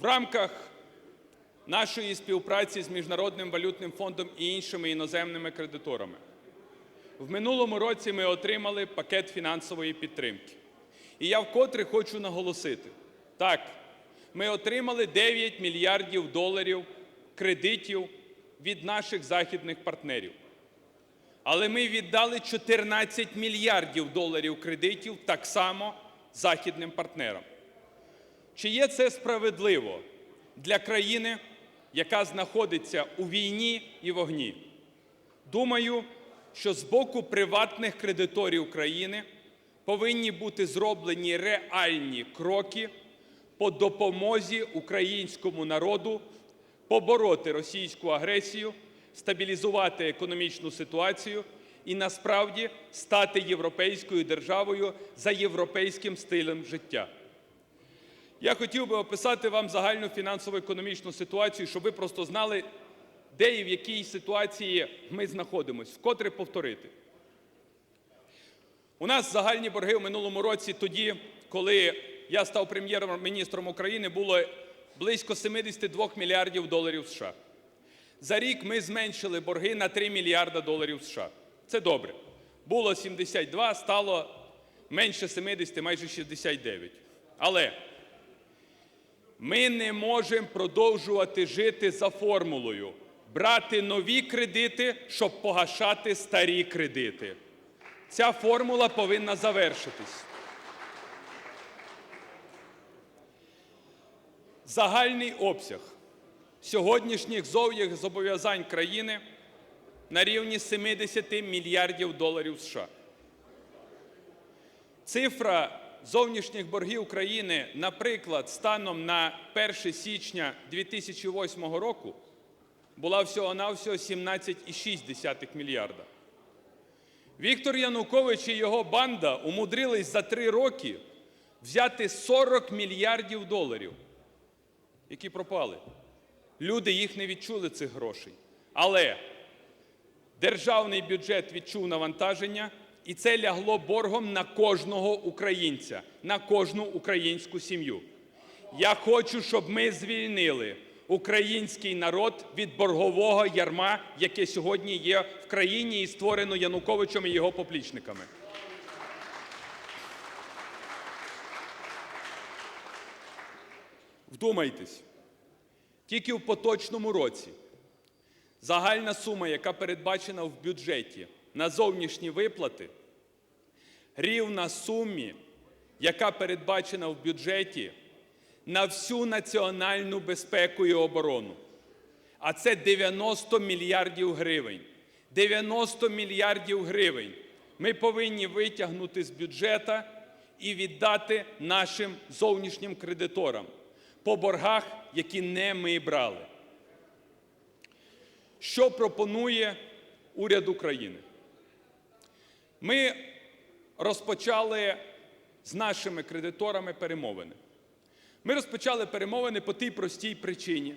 В рамках нашої співпраці з Міжнародним валютним фондом і іншими іноземними кредиторами в минулому році ми отримали пакет фінансової підтримки. І я вкотре хочу наголосити: так, ми отримали 9 мільярдів доларів кредитів від наших західних партнерів. Але ми віддали 14 мільярдів доларів кредитів так само західним партнерам. Чи є це справедливо для країни, яка знаходиться у війні і вогні? Думаю, що з боку приватних кредиторів країни повинні бути зроблені реальні кроки по допомозі українському народу побороти російську агресію, стабілізувати економічну ситуацію і насправді стати європейською державою за європейським стилем життя. Я хотів би описати вам загальну фінансово-економічну ситуацію, щоб ви просто знали, де і в якій ситуації ми знаходимося, вкотре повторити. У нас загальні борги в минулому році, тоді, коли я став прем'єр-міністром України, було близько 72 мільярдів доларів США. За рік ми зменшили борги на 3 мільярда доларів США. Це добре. Було 72, стало менше 70, майже 69. Але ми не можемо продовжувати жити за формулою брати нові кредити, щоб погашати старі кредити. Ця формула повинна завершитись. Загальний обсяг сьогоднішніх зовнішніх зобов'язань країни на рівні 70 мільярдів доларів США. Цифра зовнішніх боргів країни, наприклад, станом на 1 січня 2008 року була всього-навсього 17,6 мільярда. Віктор Янукович і його банда умудрились за три роки взяти 40 мільярдів доларів, які пропали. Люди їх не відчули цих грошей. Але державний бюджет відчув навантаження, і це лягло боргом на кожного українця, на кожну українську сім'ю. Я хочу, щоб ми звільнили український народ від боргового ярма, яке сьогодні є в країні і створено Януковичем і його поплічниками. Вдумайтесь, тільки в поточному році загальна сума, яка передбачена в бюджеті на зовнішні виплати, рівна сумі, яка передбачена в бюджеті на всю національну безпеку і оборону. А це 90 мільярдів гривень. 90 мільярдів гривень ми повинні витягнути з бюджету і віддати нашим зовнішнім кредиторам по боргах, які не ми брали. Що пропонує уряд України? Ми розпочали з нашими кредиторами перемовини. Ми розпочали перемовини по тій простій причині,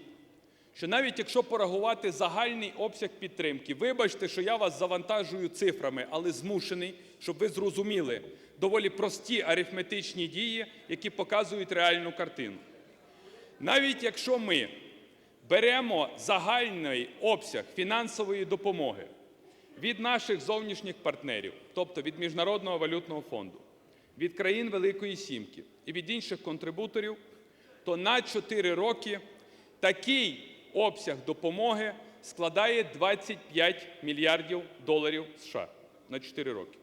що навіть якщо порахувати загальний обсяг підтримки, вибачте, що я вас завантажую цифрами, але змушений, щоб ви зрозуміли доволі прості арифметичні дії, які показують реальну картину. Навіть якщо ми беремо загальний обсяг фінансової допомоги від наших зовнішніх партнерів, тобто від Міжнародного валютного фонду, від країн Великої Сімки і від інших контрибуторів, то на 4 роки такий обсяг допомоги складає 25 мільярдів доларів США на 4 роки.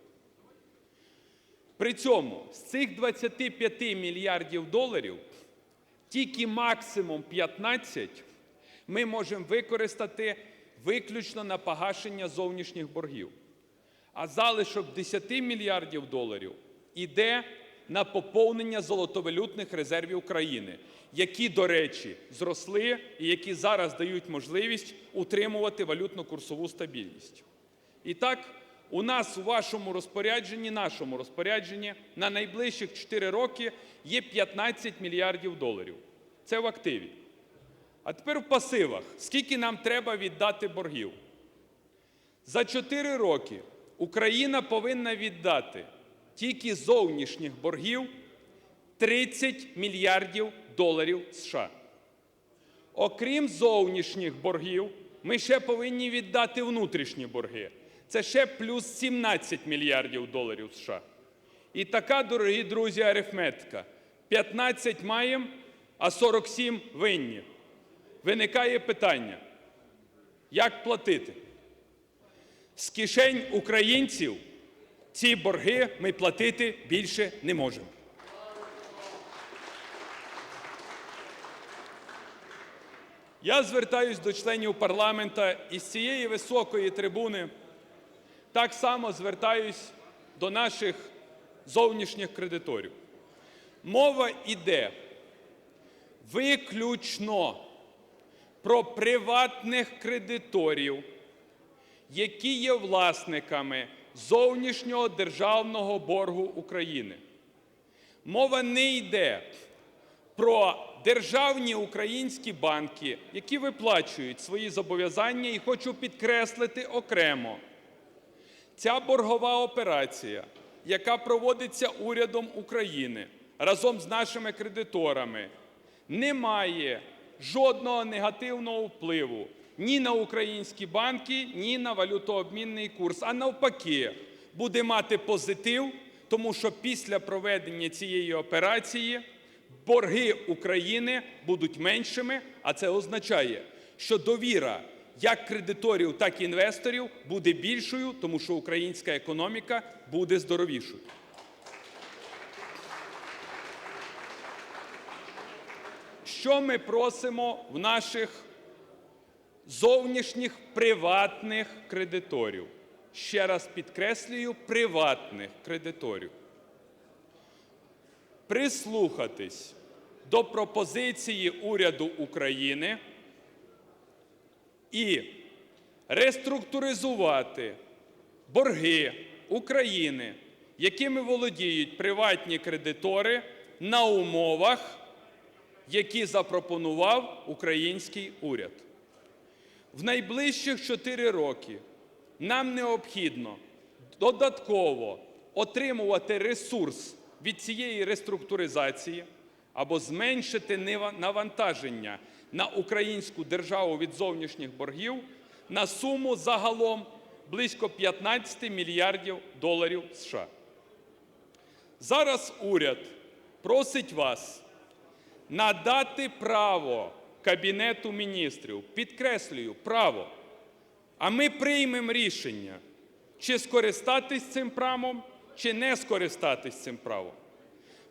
При цьому з цих 25 мільярдів доларів тільки максимум 15 ми можемо використати виключно на погашення зовнішніх боргів. А залишок 10 мільярдів доларів іде на поповнення золотовалютних резервів країни, які, до речі, зросли і які зараз дають можливість утримувати валютно-курсову стабільність. І так, у нас у вашому розпорядженні, нашому розпорядженні на найближчих 4 роки є 15 мільярдів доларів. Це в активі. А тепер в пасивах. Скільки нам треба віддати боргів? За 4 роки Україна повинна віддати тільки зовнішніх боргів 30 мільярдів доларів США. окрім зовнішніх боргів, ми ще повинні віддати внутрішні борги. Це ще плюс 17 мільярдів доларів США. І така, дорогі друзі, арифметика. 15 маємо, а 47 винні. Виникає питання, як платити? З кишень українців ці борги ми платити більше не можемо. Я звертаюсь до членів парламента із цієї високої трибуни. Так само звертаюсь до наших зовнішніх кредиторів. Мова йде виключно про приватних кредиторів, які є власниками зовнішнього державного боргу України. Мова не йде про державні українські банки, які виплачують свої зобов'язання, і хочу підкреслити окремо. Ця боргова операція, яка проводиться урядом України разом з нашими кредиторами, не має жодного негативного впливу ні на українські банки, ні на валютообмінний курс. А навпаки, буде мати позитив, тому що після проведення цієї операції борги України будуть меншими, а це означає, що довіра як кредиторів, так і інвесторів буде більшою, тому що українська економіка буде здоровішою. Що ми просимо в наших зовнішніх приватних кредиторів? Ще раз підкреслюю, приватних кредиторів. Прислухатись до пропозиції уряду України і реструктуризувати борги України, якими володіють приватні кредитори на умовах, які запропонував український уряд. В найближчих 4 роки нам необхідно додатково отримувати ресурс від цієї реструктуризації або зменшити навантаження на українську державу від зовнішніх боргів на суму загалом близько 15 мільярдів доларів США. Зараз уряд просить вас надати право Кабінету міністрів, підкреслюю, право, а ми приймемо рішення, чи скористатись цим правом, чи не скористатись цим правом.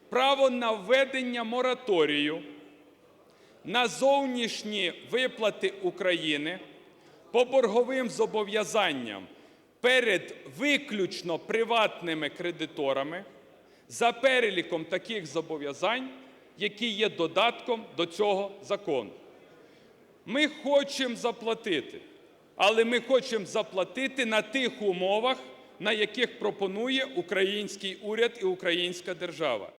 Право на введення мораторію на зовнішні виплати України по борговим зобов'язанням перед виключно приватними кредиторами за переліком таких зобов'язань, які є додатком до цього закону. Ми хочемо заплатити, але ми хочемо заплатити на тих умовах, на яких пропонує український уряд і українська держава.